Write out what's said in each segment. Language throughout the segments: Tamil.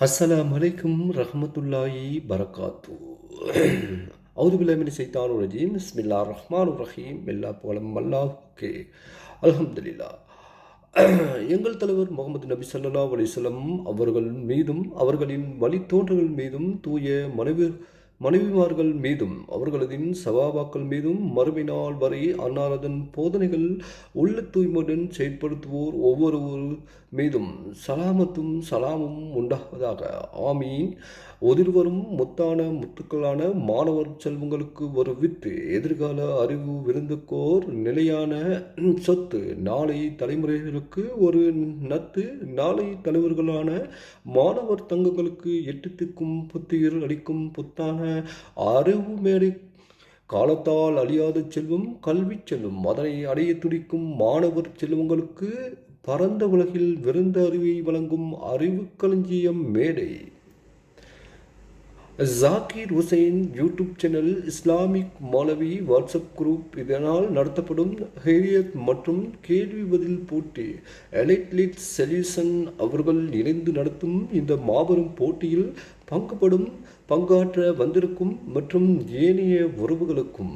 அஸ்ஸலாம் வலைக்கும் ரஹமத்துல்லாஹி பரகாத்து. அவுது பில்லாமின் சைத்தானு ரஜீம். பிஸ்மில்லா ரஹ்மான் ரஹீம். எல்லா புகழும் அல்லாஹுக்கே. அல்ஹம்துலில்லா எங்கள் தலைவர் முகமது நபி சல்லா அலைஹி அவர்கள் மீதும் அவர்களின் வழித்தோன்றல்கள் மீதும் தூய மனைவி மனைவிமார்கள் மீதும் அவர்களதின் சவாபாக்கள் மீதும் மறுமை நாள் வரை அன்னாரதன் போதனைகள் உள்ள தூய்மையுடன் செயற்படுத்துவோர் ஒவ்வொருவர் மீதும் சலாமத்தும் சலாமும் உண்டாவதாக. ஆமீன். ஒதிர்வரும் முத்தான முத்துக்களான மாணவர் செல்வங்களுக்கு ஒரு வித்து எதிர்கால அறிவு விருந்துக்கோர் நிலையான சொத்து நாளை தலைமுறைகளுக்கு ஒரு நத்து நாளை தலைவர்களான மாணவர் தங்கங்களுக்கு எட்டு திக்கும் புத்துயிர் அளிக்கும் புத்தான அறிவு மேடை. காலத்தால் அழியாத செல்வம் கல்வி செல்வம் அதனை அடைய துடிக்கும் மாணவர் செல்வங்களுக்கு பரந்த உலகில் விருந்த அறிவை வழங்கும் அறிவு களஞ்சியம் மேடை. Zakir Hussain YouTube channel Islamic Maulavi WhatsApp group இதனால் நடத்தப்படும் ஹெரியத் மற்றும் கேள்வி பதில் போட்டி. எலைட்லிட் செல்யூசன் அவர்கள் இணைந்து நடத்தும் இந்த மாபெரும் போட்டியில் பங்குபடும் பங்காற்ற வந்திருக்கும் மற்றும் ஏனைய உறவுகளுக்கும்.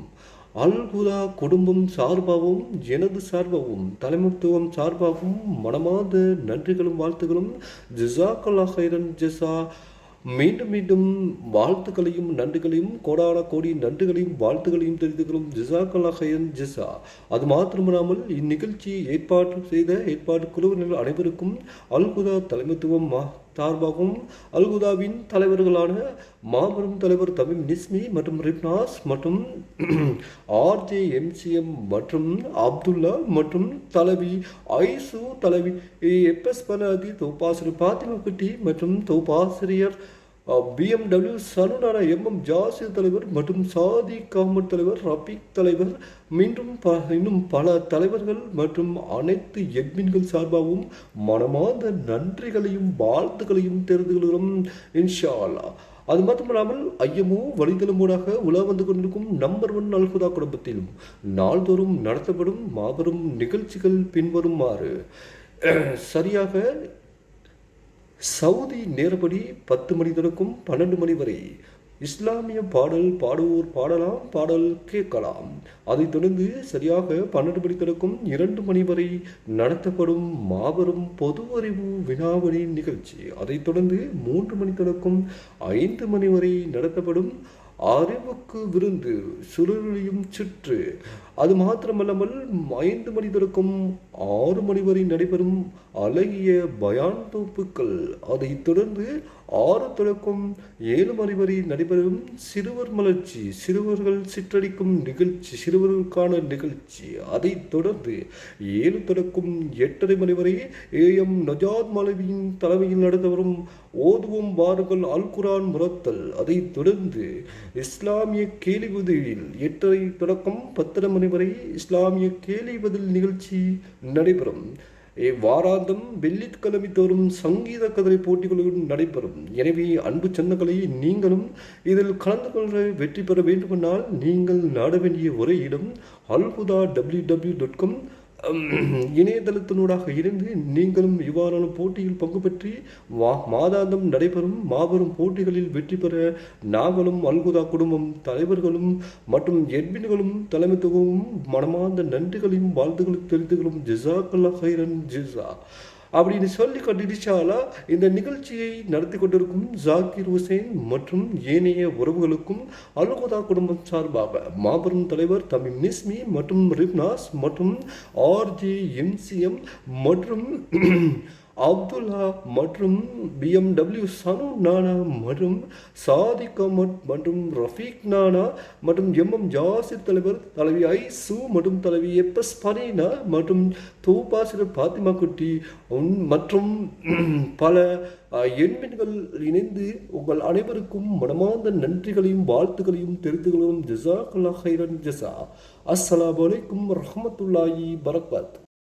அல்குதா குடும்பம் சார்பாகவும் எனது சார்பாகவும் தலைமைத்துவம் சார்பாகவும் மனமார்ந்த நன்றிகளும் வாழ்த்துகளும். ஜிசாக்கல்லா ஹைரன் ஜெசா மீண்டும் மீண்டும் வாழ்த்துக்களையும் நன்றிகளையும் கோடான கோடி நன்றிகளையும் வாழ்த்துகளையும் தெரிவித்துக்கிறோம். ஜிசாக்கல்லா ஹைரன் ஜிசா. அது மாத்திரமில்லாமல் இந்நிகழ்ச்சியை ஏற்பாடு செய்த ஏற்பாடு குழுவினர் அனைவருக்கும் அல்குதா தலைமைத்துவம் சார்பாகவும் அல்குதாவின் தலைவர்களான மாபெரும் தலைவர் தமிழ் நிஸ்மி மற்றும் ரிப்னாஸ் மற்றும் ஆர்ஜே எம்சிஎம் மற்றும் அப்துல்லா மற்றும் தலைவி ஐசு தலைவி எப்எஸ் பனாதி தொப்பாசிரியர் பாத்திமக்குட்டி மற்றும் தொகுப்பாசிரியர் பிஎம்டபிள்யூ சலுனான எம்எம் ஜாசிர் தலைவர் மற்றும் சாதி காமர் தலைவர் ரபீக் தலைவர் மீண்டும் ப இன்னும் பல தலைவர்கள் மற்றும் அனைத்து எட்மின்கள் சார்பாகவும் மனமார்ந்த நன்றிகளையும் வாழ்த்துக்களையும் தெரிந்து கொள்கிறோம் இன்ஷா அல்லா அது மட்டுமல்லாமல் ஐயமோ வழிதளமூடாக உலா வந்து கொண்டிருக்கும் நம்பர் ஒன் அல்குதா குடும்பத்திலும் நாள்தோறும் நடத்தப்படும் மாபெரும் நிகழ்ச்சிகள் பின்வருமாறு. சரியாக சவுதி நேரப்படி பத்து மணி தொடக்கம் பன்னெண்டு மணி வரை இஸ்லாமிய பாடல் பாடுவோர் பாடலாம் பாடல் கேட்கலாம். அதைத் தொடர்ந்து சரியாக பன்னெண்டு மணி தொடக்கம் இரண்டு மணி வரை நடத்தப்படும் மாபெரும் பொது அறிவு வினாவணி நிகழ்ச்சி. அதைத் தொடர்ந்து மூன்று மணி தொடக்கம் ஐந்து மணி வரை நடத்தப்படும் அறிவுக்கு விருந்து சுழலியும் சுற்று அது மாத்திரமல்லாமல் ஐந்து மணி தொடக்கம் ஆறு மணி வரை நடைபெறும் அழகிய பயான் தொகுப்புகள் அதைத் தொடர்ந்து ஆறு தொடக்கம் ஏழு மணி வரை நடைபெறும் சிறுவர் மலர்ச்சி சிறுவர்கள் சிற்றடிக்கும் நிகழ்ச்சி சிறுவர்களுக்கான நிகழ்ச்சி. அதைத் தொடர்ந்து ஏழு தொடக்கம் எட்டரை மணி வரை ஏஎம் நஜாத் மலவியின் தலைமையில் நடந்து வரும் ஓதுவோம் வாருங்கள் அல் குரான் முரத்தல். அதைத் தொடர்ந்து இஸ்லாமிய கேலி எட்டரை தொடக்கம் பத்தரை மணி வரை இஸ்லாமிய கேலி பதில் நிகழ்ச்சி நடைபெறும். வாராந்தம் வெள்ளிக்கிழமை தோறும் சங்கீத கதிரை போட்டிகளுடன் நடைபெறும். எனவே அன்பு சொந்தங்களை நீங்களும் இதில் கலந்து கொள்ள வெற்றி பெற வேண்டுமென்றால் நீங்கள் நாட வேண்டிய ஒரே இடம் அல்புதா டபிள்யூ டபிள்யூ டாட் காம் இணையதளத்தினூடாக இருந்து நீங்களும் இவ்வாறான போட்டியில் பங்கு பெற்றி வா மாதாந்தம் நடைபெறும் மாபெரும் போட்டிகளில் வெற்றி பெற நாங்களும் அல்குதா குடும்பம் தலைவர்களும் மற்றும் எட்மின்களும் தலைமைத்துவமும் மனமார்ந்த நன்றிகளையும் வாழ்த்துகளும் தெரிந்துகளும் ஜிசாக்கல்லா ஹைரன் ஜிசா. அப்படின்னு சொல்லி கொண்டிருச்சாலா இந்த நிகழ்ச்சியை நடத்தி கொண்டிருக்கும் ஜாகிர் ஹுசைன் மற்றும் ஏனைய உறவுகளுக்கும் அலுகுதா குடும்பம் சார்பாக மாபெரும் தலைவர் தமிழ் நிஸ்மி மற்றும் ரிப்னாஸ் மற்றும் ஆர்ஜி எம்சிஎம் மற்றும் அப்துல்லா மற்றும் பிஎம்டபிள்யூ சனு நானா மற்றும் சாதிக் அஹமத் மற்றும் ரஃபீக் நானா மற்றும் எம்எம் ஜாசிர் தலைவர் தலைவி ஐசு மற்றும் தலைவி எப்பஸ் பரீனா மற்றும் தூபாசிரியர் பாத்திமா குட்டி மற்றும் பல எண்மீன்கள் இணைந்து உங்கள் அனைவருக்கும் மனமார்ந்த நன்றிகளையும் வாழ்த்துக்களையும் தெரிந்து கொள்ளும் ஜிசாக் அல்லா ஹைரன் ஜிசா அஸ்ஸலாம் வலைக்கும் ரஹமத்துல்லாஹி பரகாத்